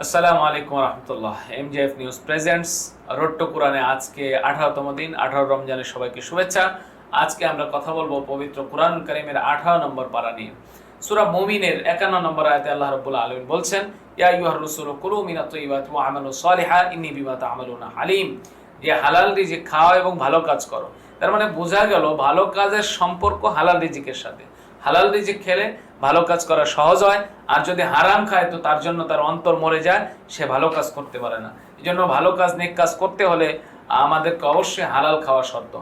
আসসালামু আলাইকুম রহমতুল্লাহ। এমজিএফ নিউজ প্রেজেন্টস রোড কোরআনে আজকে আঠারোতম দিন, আঠারো রমজানের সবাইকে শুভেচ্ছা। আজকে আমরা কথা বলব পবিত্র কোরআন করিমের আঠারো নম্বর পারা নিয়ে। সুরা মুমিনের একান্ন নম্বর আয়াতে আল্লাহ রাব্বুল আলামিন বলছেন, ইয়া আইয়ুহার রাসূল, কুলু মিনাত তাইয়্যিবাতি ওয়া আমালু সালিহা, ইন্নী বিমা তা'মালুনা আলিম যে হালাল রিজিক খাও এবং ভালো কাজ করো। তার মানে বোঝা গেল ভালো কাজের সম্পর্ক হালাল রিজিকের সাথে। হালাল রিজিক খেলে ভালো কাজ করা সহজ হয়। আর যদি হারাম খায়, তো তার জন্য তার অন্তর মরে যায়। সে ভালো কাজ করতে পারে না। এই জন্য ভালো কাজ, নেক কাজ করতে হলে আমাদেরকে অবশ্যই হালাল খাওয়া শর্ত।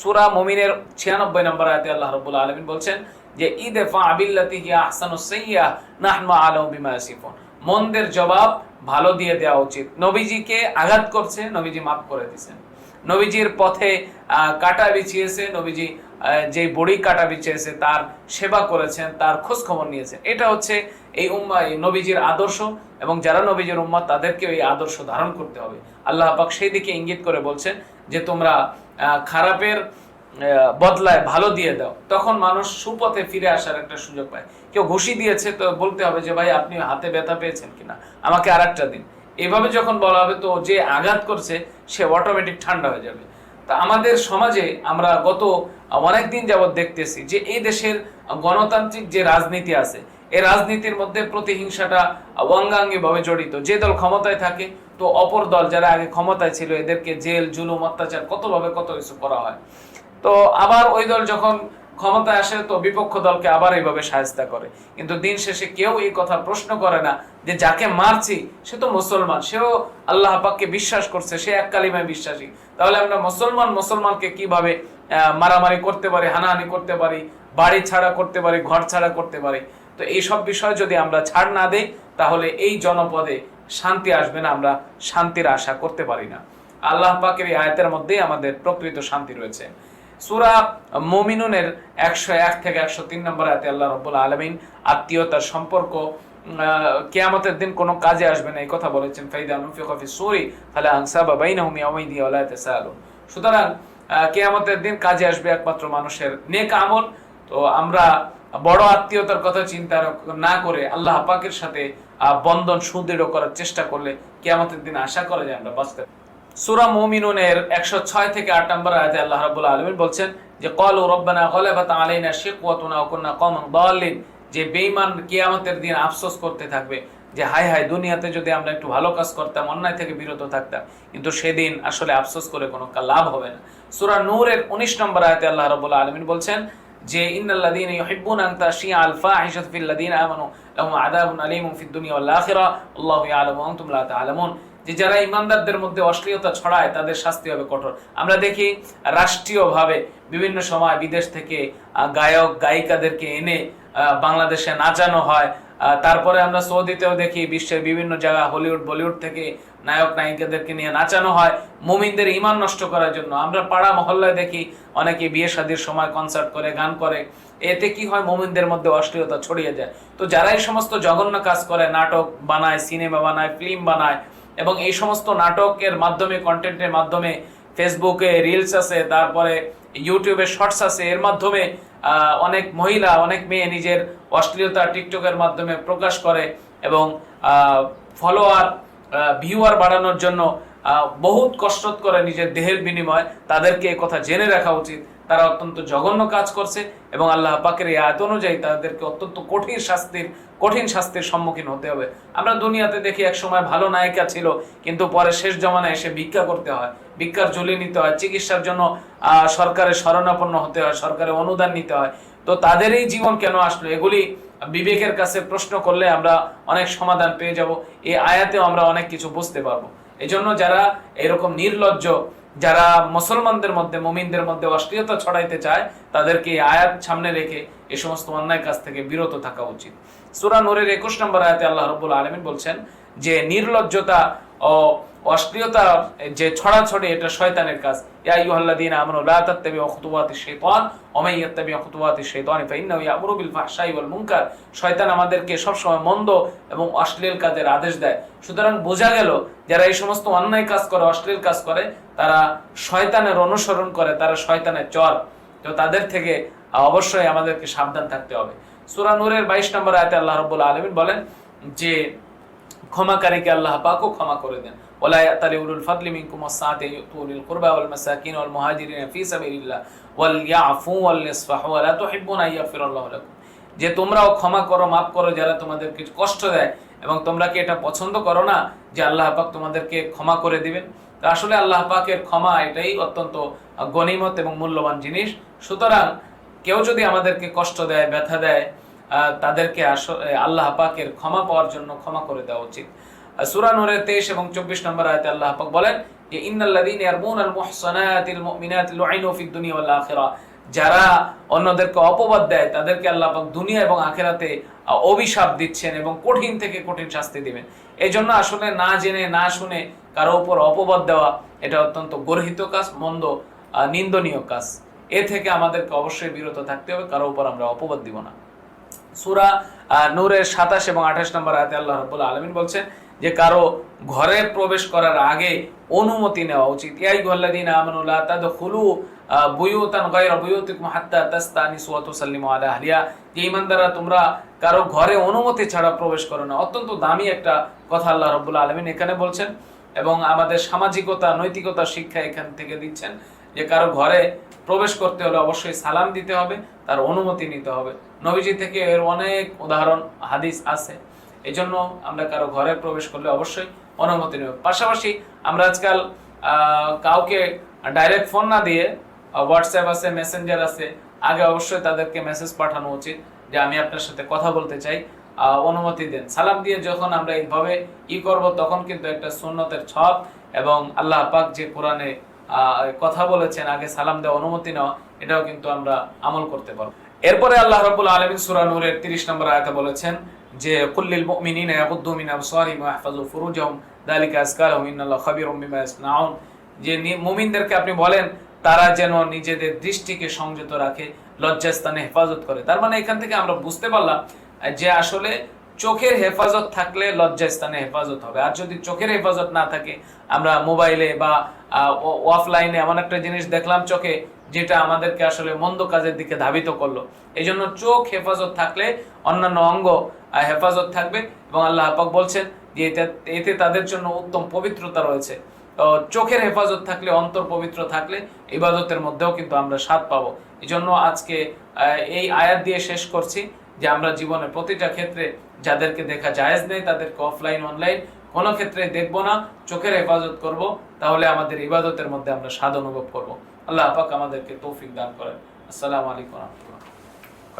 সুরা মমিনের ছিয়ানব্বই নম্বর আয়তে আল্লাহ রবুল্লা আলমিন বলছেন যে, ঈদ ফা আবিল্লাতি হিয়া আহসানু সাইয়্যা নাহনু আলাম বিমা মন্দের জবাব ভালো দিয়ে দেওয়া উচিত। নবীজিকে আঘাত করছে, নবীজি মাফ করে দিয়েছেন। নবীজির পথে কাটা বিছিয়েছে, নবীজি যে বড়ি কাটা বিছিয়েছে তার সেবা করেছেন, তার খোঁজ খবর নিয়েছেন। এটা হচ্ছে এই উম্মা এই নবীজির আদর্শ এবং যারা নবীজির উম্মা তাদেরকেও এই আদর্শ ধারণ করতে হবে। আল্লাহ পাক সেই দিকে ইঙ্গিত করে বলছেন যে, তোমরা খারাপের বদলায় ভালো দিয়ে দাও। তখন মানুষ সুপথে ফিরে আসার একটা সুযোগ পায়। কেউ ঘুষি দিয়েছে, তো বলতে হবে যে, ভাই, আপনি হাতে ব্যথা পেয়েছেন কিনা? আমাকে আর একটা দিন। এভাবে যখন বলা হবে, তো যে আঘাত করছে, সে অটোমেটিক ঠান্ডা হয়ে যাবে। তা আমাদের সমাজে আমরা গত অনেক দিন যাবৎ দেখতেছি যে এই দেশের গণতান্ত্রিক যে রাজনীতি আছে, এই রাজনীতির মধ্যে প্রতিহিংসাটা অঙ্গাঙ্গি ভাবে জড়িত। যে দল ক্ষমতায় থাকে, তো অপর দল যারা আগে ক্ষমতায় ছিল, এদেরকে জেল, জুলুম, অত্যাচার কতভাবে কত কিছু করা হয়। তো আবার ওই দল যখন ক্ষমতায় আসে তো বিপক্ষ দলকে আবার এইভাবে সাহায্য করে। কিন্তু দিন শেষে কেউ এই কথা প্রশ্ন করে না যে, যাকে মারছি, সে তো মুসলমান। সেও আল্লাহ পাককে বিশ্বাস করছে, সে এক কালিমায় বিশ্বাসী। তাহলে আমরা মুসলমান মুসলমানকে কীভাবে মারামারি করতে পারি, হানাহানি করতে পারি, বাড়ি ছাড়া করতে পারি, ঘর ছাড়া করতে পারি? তো এই সব বিষয় যদি আমরা ছাড় না দেই, তাহলে এই জনপদে শান্তি আসবে না, আমরা শান্তির আশা করতে পারি না। আল্লাহ পাকের এই আয়াতের মধ্যেই আমাদের প্রকৃত শান্তি রয়েছে। সুরা মমিনুনের একশো এক থেকে একশো তিন নম্বর আয়াতে আল্লাহ রব্বুল আলমিন আত্মীয়তার সম্পর্ক কেয়ামতের দিন কোনো কাজে আসবে না। এই কথা বলেছেন, ফাইদা নুফিকা ফি সুরি ফালা আনসাবা বাইনাহুম ইয়াউমাইদি ওয়া লা তাসালুন। সুতরাং কেয়ামতের দিন কাজে আসবে একমাত্র মানুষের নেক আমল। তো আমরা বড় আত্মীয়তার কথা চিন্তা না করে আল্লাহ পাকের সাথে বন্ধন সুদৃঢ় করার চেষ্টা করলে কেয়ামতের দিন আশা করা যায়, আমরা বাঁচতে। সূরা মুমিনুনের 106 থেকে 8 নম্বর আয়াতে আল্লাহ রাব্বুল আলামিন বলছেন যে, ক্বালু রব্বানা গালাবাত আলাইনা শিকওয়াতুনা ওয়া কুননা কওমান দাল্লিন। যে বেঈমান কিয়ামতের দিন আফসোস করতে থাকবে যে, হায় হায়, দুনিয়াতে যদি আমরা একটু ভালো কাজ করতাম, অন্যায় থেকে বিরত থাকতাম, কিন্তু সেদিন আসলে আফসোস করে কোনো লাভ হবে না। সূরা নূরের 19 নম্বর আয়াতে আল্লাহ রাব্বুল আলামিন বলছেন যে, ইন্নাল্লাযীনা ইউহিব্বুনা আন তাশিয়া আল ফাহিশাতু ফিল আমানু, লাহুম আযাবুন আলীমুন ফিদ দুনিয়া ওয়াল আখিরাহ আল্লাহু ইয়ালামু আনতুম লা তা'লামুন যে যারা ইমানদারদের মধ্যে অশ্লীলতা ছড়ায়, তাদের শাস্তি হবে কঠোর। আমরা দেখি রাষ্ট্রীয়ভাবে বিভিন্ন সময় বিদেশ থেকে গায়ক, গায়িকাদেরকে এনে বাংলাদেশে নাচানো হয়। তারপরে আমরা সৌদিতেও দেখি বিশ্বের বিভিন্ন জায়গা হলিউড, বলিউড থেকে নায়ক, নায়িকাদেরকে নিয়ে নাচানো হয়, মুমিনদের ইমান নষ্ট করার জন্য। আমরা পাড়া মহল্লায় দেখি অনেকে বিয়ে শাদীর সময় কনসার্ট করে, গান করে। এতে কি হয়? মুমিনদের মধ্যে অশ্লীলতা ছড়িয়ে যায়। তো যারা এই সমস্ত জঘন্য কাজ করে, নাটক বানায়, সিনেমা বানায় ফিল্ম বানায় এবং এই সমস্ত নাটকের মাধ্যমে, কন্টেন্টের মাধ্যমে ফেসবুকে রিলস আছে, তারপরে ইউটিউবে শর্টস আছে, এর মাধ্যমে অনেক মহিলা, অনেক মেয়ে নিজের অশ্লীলতা টিকটকের মাধ্যমে প্রকাশ করে এবং ফলোয়ার ভিউয়ার বাড়ানোর জন্য বহুত কষ্ট করে নিজের দেহের বিনিময়। তাদেরকে কথা জেনে রাখা উচিত। তারা অত্যন্ত জঘন্য কাজ করছে এবং আল্লাহ পাকের এই আয়াত অনুযায়ী তাদেরকে অত্যন্ত কঠিন শাস্তির কঠিন শাস্তির সম্মুখীন হতে হবে। আমরা দুনিয়াতে দেখি এক সময় ভালো নায়িকা ছিল, কিন্তু পরে শেষ জমানায় এসে ভিক্ষা করতে হয়। ভিক্ষার ঝুলি নিতে হয়, চিকিৎসার জন্য সরকারের শরণাপন্ন হতে হয় সরকারের অনুদান নিতে হয়। তো তাদেরই জীবন কেন আসলো? এগুলি বিবেকের কাছে প্রশ্ন করলে আমরা অনেক সমাধান পেয়ে যাব। এই আয়াতেও আমরা অনেক কিছু বুঝতে পারব। এজন্য যারা এরকম নির্লজ্জ যারা মুসলমানদের মধ্যে, মুমিনদের মধ্যে অশ্লীলতা ছড়াইতে চায়, তাদেরকে আয়াত সামনে রেখে এ সমস্ত অন্যায় কাজ থেকে বিরত থাকা উচিত। সুরা নুরের একুশ নম্বর আয়াতে আল্লাহ রব্বুল আলমিন বলছেন যে, নির্লজ্জতা ও অশ্লীলতা যে ছড়াছড়ি, এটা শয়তানের কাজ। ইয়া আইয়ুহাল্লাযীনা আমানু, লা তাত্তাবিউ খুতুওয়াতিশ শাইতান, ওয়া মান ইয়াত্তাবি' খুতুওয়াতিশ শাইতানি ফাইন্নাহু ইয়া'মুরু বিল ফাহশাই ওয়াল মুনকার শয়তান আমাদেরকে সবসময় মন্দ এবং অশ্লীল কাজের আদেশ দেয়। সুতরাং বোঝা গেল, যারা এই সমস্ত অন্যায় কাজ করে, অশ্লীল কাজ করে, তারা শয়তানের অনুসরণ করে, তারা শয়তানের চর। তো তাদের থেকে অবশ্যই আমাদেরকে সাবধান থাকতে হবে। সূরা নূরের 22 নম্বর আয়াতে আল্লাহ রাব্বুল আলামিন বলেন যে ক্ষমাকারীকে আল্লাহ পাকও ক্ষমা করে দেন। ওলা ইয়াতালি উলুল ফাদলি মিনকুম ওয়াসসাআতি ইউতুল কুরবা ওয়াল মাসাকিন ওয়াল মুহাজিরিন ফি সাবিলিল্লাহ ওয়াল ইয়াফু ওয়াল ইয়াসফাহু ওয়া লা তুহিব্বুনা আইয়াগফিরাল্লাহু লাকুম। যে তোমরাও ক্ষমা করো, মাফ করো যারা তোমাদেরকে কষ্ট দেয় এবং তোমরা কি এটা পছন্দ করো না যে আল্লাহ পাক তোমাদেরকে ক্ষমা করে দিবেন? তো আসলে আল্লাহ পাকের ক্ষমা এটাই অত্যন্ত গণিমত এবং মূল্যবান জিনিস। সুতরাং কেউ যদি আমাদেরকে কষ্ট দেয়, ব্যথা দেয় তাদেরকে আল্লাহ পাকের ক্ষমা পাওয়ার জন্য ক্ষমা করে দেওয়া উচিত। সূরা নূরের 23 এবং 24 নম্বর আয়াতে আল্লাহ পাক বলেন যে, ইন্নাল্লাযীনা ইয়ারমুনাল মুহসানাতিল মুমিনাতি লুইনু ফিদ দুনিয়া ওয়াল আখিরা যারা অন্যদেরকে অপবাদ দেয়, তাদেরকে আল্লাহ পাক দুনিয়া এবং আখেরাতে অভিশাপ দিচ্ছেন এবং কঠিন থেকে কঠিন শাস্তি দিবেন। এই জন্য আসলে না জেনে, না শুনে কারও উপর অপবাদ দেওয়া, এটা অত্যন্ত গর্হিত কাজ, মন্দ নিন্দনীয় কাজ। এ থেকে আমাদেরকে অবশ্যই বিরত থাকতে হবে, কারও উপর আমরা অপবাদ দিব না। সুরা নূরের সাতাশ এবং আঠাশ নম্বর আয়াতে আল্লাহ রাব্বুল আলামিন বলছেন যে, কারও ঘরে প্রবেশ করার আগে অনুমতি নেওয়া উচিত। ইয়াই তুসাল্লিমু আলা যে তোমরা কারও ঘরে অনুমতি ছাড়া প্রবেশ করো না। অত্যন্ত দামি একটা কথা আল্লাহ রাব্বুল আলামিন এখানে বলছেন এবং আমাদের সামাজিকতা, নৈতিকতা, শিক্ষা এখান থেকে দিচ্ছেন। যে কারও ঘরে প্রবেশ করতে হলে অবশ্যই সালাম দিতে হবে, তার অনুমতি নিতে হবে। নবীজি থেকে এর অনেক উদাহরণ, হাদিস আছে। এই জন্য আমরা কারও ঘরে প্রবেশ করলে অবশ্যই অনুমতি নেব। পাশাপাশি আমরা আজকাল কাউকে ডাইরেক্ট ফোন না দিয়ে হোয়াটসঅ্যাপ আছে মেসেঞ্জার আছে, আগে অবশ্যই তাদেরকে মেসেজ পাঠানো উচিত যে আমি আপনার সাথে কথা বলতে চাই অনুমতি দেন। সালাম দিয়ে যখন আমরা এইভাবে ই করব, তখন কিন্তু একটা সুন্নতের ছপ এবং আল্লাহ পাক যে কোরআনে কথা বলেছেন, আগে সালাম দেওয়া, অনুমতি নেওয়া, এটাও কিন্তু আমরা আমল করতে পারব। এরপরে আল্লাহ রাব্বুল আলামিন সূরা নূরের 30 নম্বর আয়াতে বলেছেন যে কুল্লিল মিন বিমা যে মুমিনদেরকে আপনি বলেন, তারা যেন নিজেদের দৃষ্টিকে সংযত রাখে, লজ্জাস্থানে হেফাজত করে। তার মানে এখান থেকে আমরা বুঝতে পারলাম যে আসলে চোখের হেফাজত থাকলে লজ্জাস্থানে হেফাজত হবে। আর যদি চোখের হেফাজত না থাকে, আমরা মোবাইলে বা অফলাইনে এমন একটা জিনিস দেখলাম চোখে, যেটা আমাদেরকে আসলে মন্দ কাজের দিকে ধাবিত করল। এই জন্য চোখ হেফাজত থাকলে, অন্যান্য অঙ্গ হেফাজত থাকবে এবং আল্লাহ পাক বলছেন যে এতে- তাদের জন্য উত্তম পবিত্রতা রয়েছে। চোখের হেফাজত থাকলে, অন্তর পবিত্র থাকলে, ইবাদতের মধ্যেও কিন্তু আমরা স্বাদ পাবো। এই জন্য আজকে এই আয়াত দিয়ে শেষ করছি যে আমরা জীবনের প্রতিটা ক্ষেত্রে যাদেরকে দেখা জায়েজ নেই, তাদেরকে অফলাইন অনলাইন কোনো ক্ষেত্রে দেখব না, চোখের হেফাজত করব, তাহলে আমাদের ইবাদতের মধ্যে আমরা স্বাদ অনুভব করব। আল্লাহ পাক আমাদেরকে তৌফিক দান করেন। আসসালামু আলাইকুম রহমতুল্লাহ।